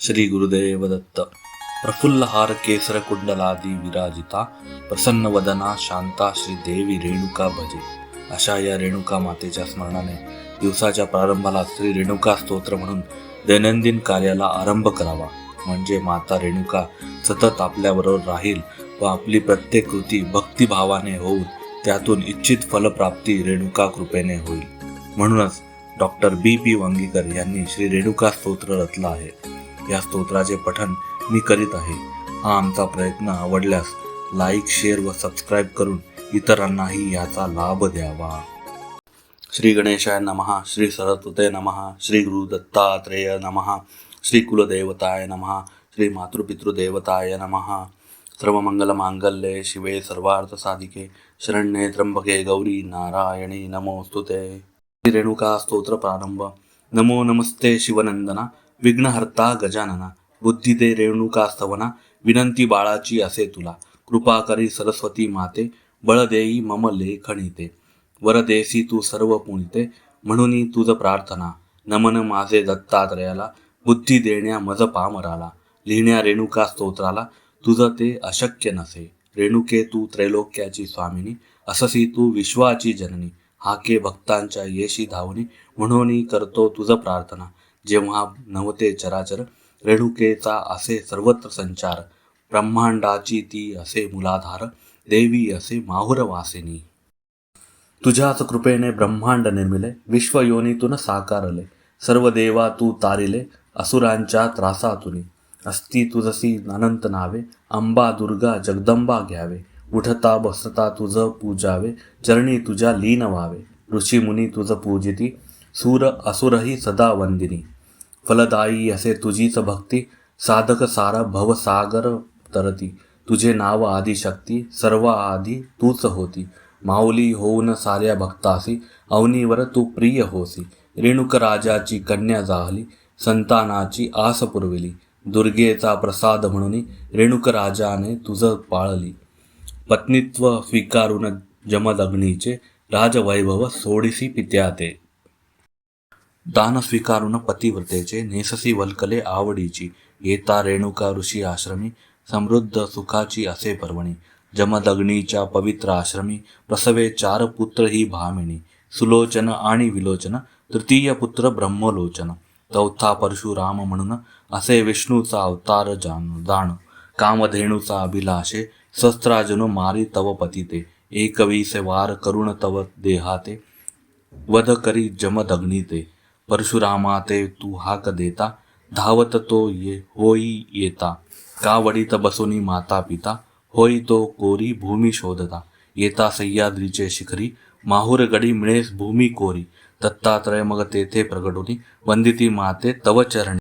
श्री गुरुदेव दत्त प्रफुल्लहार केसर कुंडलादी विराजिता प्रसन्न वदना शांता श्री देवी रेणुका भजे अशा या रेणुका मातेच्या स्मरणाने दिवसाच्या प्रारंभाला श्री रेणुका स्तोत्र म्हणून दैनंदिन कार्याला आरंभ करावा म्हणजे माता रेणुका सतत आपल्याबरोबर राहील व आपली प्रत्येक कृती भक्तिभावाने होऊन त्यातून इच्छित फलप्राप्ती रेणुका कृपेने होईल म्हणूनच डॉक्टर बी पी वांगीकर यांनी श्री रेणुका स्तोत्र रचलं आहे या स्तोत्राचे पठन मी करीत आहे. हा आमचा प्रयत्न आवडल्यास लाईक शेअर व सबस्क्राईब करून इतरांनाही याचा लाभ द्यावा. श्री गणेशाय नमः श्री सरस्वते नमः श्री गुरु दत्तात्रेय नमः श्री कुलदेवताय नमः श्री मातृपितृदेवताय नमः सर्वमंगलमांगल्ये शिवे सर्वार्थ साधिके शरण्ये त्र्यंबके गौरी नारायणी नमोस्तुते श्री रेणुका स्तोत्र प्रारंभ. नमो नमस्ते शिवनंदना विघ्नहर्ता गजानना बुद्धी दे रेणुका स्तवना विनंती बाळाची असे तुला. कृपा करी सरस्वती माते बळ देई मम लेखणीते. वरदेसी तू सर्व पुणिते म्हणून तुझ प्रार्थना. नमन माझे दत्तात्रयाला बुद्धी देण्या मज पामराला. लिहिण्या रेणुका स्तोत्राला तुझं ते अशक्य नसे. रेणुके तू त्रैलोक्याची स्वामिनी अससी तू विश्वाची जननी. हाके भक्तांच्या येशी धावनी म्हणून करतो तुझ प्रार्थना. जेव्हा नवते चराचर रेणुकेचा असे सर्वत्र संचार ब्रह्मांडाची ती असे मुलाधार देवी असे माहुर वासिनी तुझ्याच कृपेने ब्रह्मांड निर्मिले विश्वयोनीतून साकारले सर्व देवा तू तारिले असुरांच्या त्रासातून. अस्ती तुझसी अनंत नावे अंबा दुर्गा जगदंबा घ्यावे उठता बसता तुझ पूजावे चरणी तुझ्या लीन व्हावे ऋषी मुनी तुझ पूजिती सूर असुरही सदा वंदिनी. फलदायी असे तुझीच भक्ती साधक सार भवसागर तरती. तुझे नाव आदिशक्ती सर्व आधी तूच होती. माऊली होऊन साऱ्या भक्तासी अवनीवर तू प्रिय होसी. रेणुक राजाची कन्या जाहली संतानाची आस पुरविली. दुर्गेचा प्रसाद म्हणून रेणुक राजाने तुझ पाळली. पत्नीत्व स्वीकारून जमदग्नीचे राजवैभव सोडिसी पित्याते. दान स्वीकारून पतिव्रतेचे नेससी वल्कले आवडीची येता रेणुका ऋषी आश्रमी समृद्ध सुखाची असे पर्वणी जमदग्नीच्या पवित्र आश्रमी प्रसवे चार पुत्र ही भामिनी सुलोचन आणि विलोचन तृतीय पुत्र ब्रह्मलोचन चौथा परशुराम म्हणून असे विष्णूचा अवतार जाण जाण कामधेणूचा अभिलाषे शस्त्राजनु मारी तव पतिते एकवीस वार करुण तव देहाते वध करी जमदग्नीते परशुरामा ते तू हाक देता धावत तो ये होई येता. का वडीत बसोनी माता पिता होई तो कोरी भूमी शोधता. येता सह्याद्रीचे शिखरी माहुर गडी मिळेस भूमी कोरी. दत्तात्रय मग तेथे प्रगटोनी वंदिती माते तव चरणी.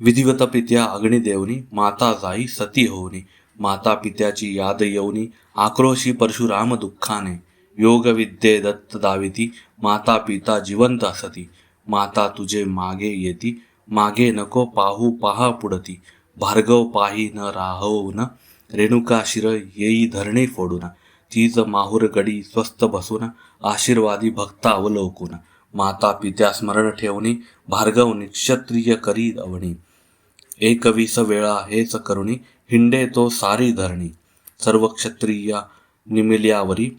विधिवत पित्या अग्निदेवनी माता जाई सती होऊनी. माता पित्याची याद येऊनी आक्रोशी परशुराम दुःखाने. योग विद्ये दत्त दाविती माता पिता जिवंत असती. माता तुझे मागे येती मागे नको पाहू पहा पुढती. भार्गव पाही न राहवून रेणुका शिर येई धरणे फोडून. तीच माहूर गडी स्वस्थ बसून आशीर्वादी भक्ता अवलोकून. माता पित्या स्मरण ठेवणी भार्गव निक्षत्रिय करी अवणी. एकवीस वेळा हेच करुणी हिंडे तो सारी धरणी. सर्व क्षत्रिय निमिल्यावरी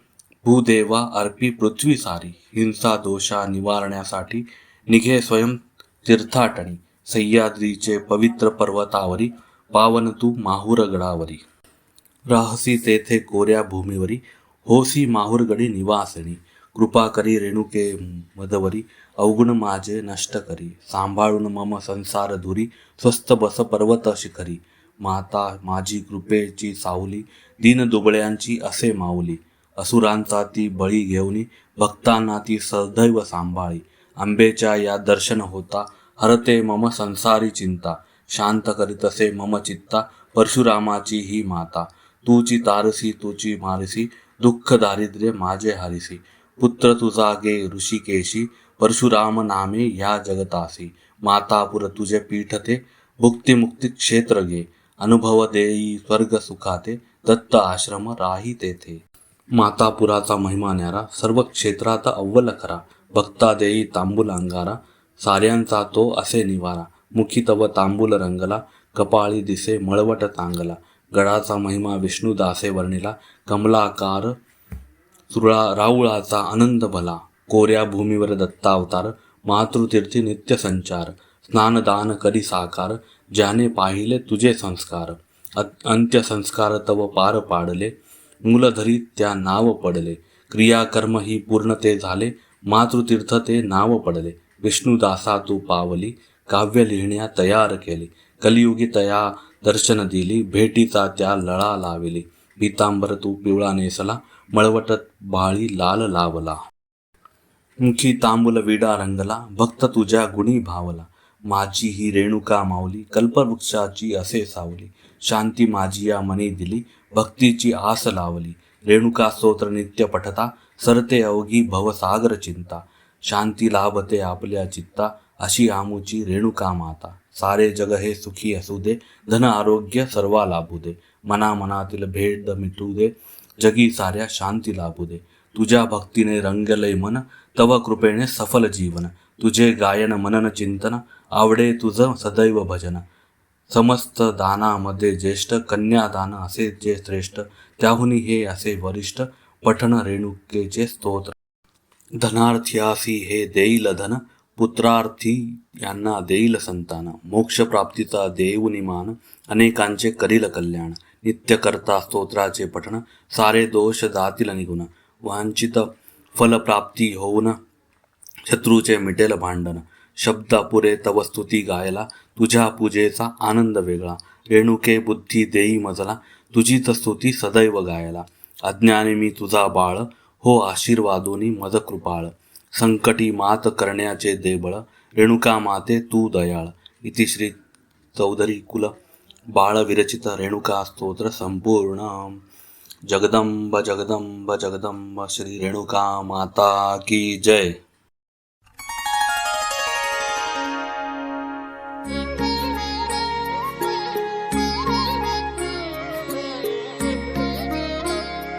भूदेवा अर्पी पृथ्वी सारी. हिंसा दोषा निवारण्यासाठी निघे स्वयं तीर्थाटणी. सह्याद्रीचे पवित्र पर्वतावरी पावन तू माहुरगडावरी. राहसी तेथे कोऱ्या भूमीवरी होसी माहुरगडी निवासणी कृपा करी रेणुके मदवरी अवगुण माझे नष्ट करी. सांभाळून मम संसार धुरी स्वस्थ बस पर्वत शिखरी. माता माझी कृपेची सावली दीन दुबळ्यांची असे माऊली. असुरांचा ती बळी घेऊनी भक्तांना ती सदैव सांभाळी. आंबेच्या या दर्शन होता. हरते मम संसारी चिंता. शांत करीतसे मम चित्ता. परशुरामाची ही माता. तूची तारसी तुची मारसी. दुःख दारिद्र्य माझे हारिसी. पुत्र तुझा गे ऋषिकेशी. परशुराम नामे ह्या जगतासी. मातापुर तुझे पीठते. ते मुक्ती क्षेत्र गे. अनुभव देई स्वर्ग सुखाते. दत्त आश्रम राही तेथे मातापुराचा महिमा न्यारा. सर्व क्षेत्रात अव्वल खरा भक्ता देई तांबूल अंगारा साऱ्यांचा तो असे निवारा मुखी तव तांबूल रंगला कपाळी दिसे मळवट चांगला गडाचा महिमा विष्णुदासे वर्णिला कमलाकार सुरळा राऊळाचा आनंद भला कोऱ्या भूमीवर दत्तावतार मातृतीर्थी नित्य संचार स्नानदान करी साकार ज्याने पाहिले तुझे संस्कार अ- अंत्यसंस्कार तव पार पाडले मूलधरी त्या नाव पडले क्रियाकर्म ही पूर्णते झाले मातृतीर्थ ते नाव पडले विष्णुदासा तू पावली काव्य लिहिण्या तयार केली कलियुगी तया दर्शन दिली भेटीचा त्या लळा लाविली पीतांबर तू पिवळा नेसला मळवट बाळी लाल लावला मुखी तांबूल विडा रंगला भक्त तुझ्या गुणी भावला माझी ही रेणुका माऊली कल्पवृक्षाची असे सावली शांती माझी या मनी दिली भक्तीची आस लावली रेणुका स्तोत्र नित्य पठता सरते अवघी भवसागर चिंता शांती लाभते आपल्या चित्ता अशी आमुची रेणुका माता सारे जग हे सुखी असू दे धन आरोग्य सर्वा लाभू दे. मना मनातील भेद मिटू दे जगी साऱ्या शांती लाभू दे. तुझ्या भक्तीने रंगलय मन तव कृपेने सफल जीवन. तुझे गायन मनन चिंतन आवडे तुझ सदैव भजन. समस्त दानामध्ये ज्येष्ठ कन्यादान असे जे श्रेष्ठ त्याहुनी हे असे वरिष्ठ पठण रेणुकेचे स्तोत्र. धनार्थ्यासी हे देईल धन पुत्रार्थी यांना देईल संतान. मोक्ष प्राप्तीचा देऊनी अनेकांचे करील कल्याण. नित्यकर्ता स्तोत्राचे पठण सारे दोष जातील निघून. वांछित फलप्राप्ती होऊन शत्रूचे मिटेल भांडण. शब्द पुरे तव स्तुती गायला तुझ्या पूजेचा आनंद वेगळा. रेणुके बुद्धी देई मजला तुझीच स्तुती सदैव गायला. अज्ञानी मी तुझा बाळ हो आशीर्वादोनी मज कृपाळ संकटी मात करण्याचे देबळ रेणुका माते तू दयाळ. इति श्री चौधरी कुल बाळ विरचित रेणुका स्तोत्र संपूर्ण. जगदंब जगदंब जगदंब श्री रेणुका माता की जय.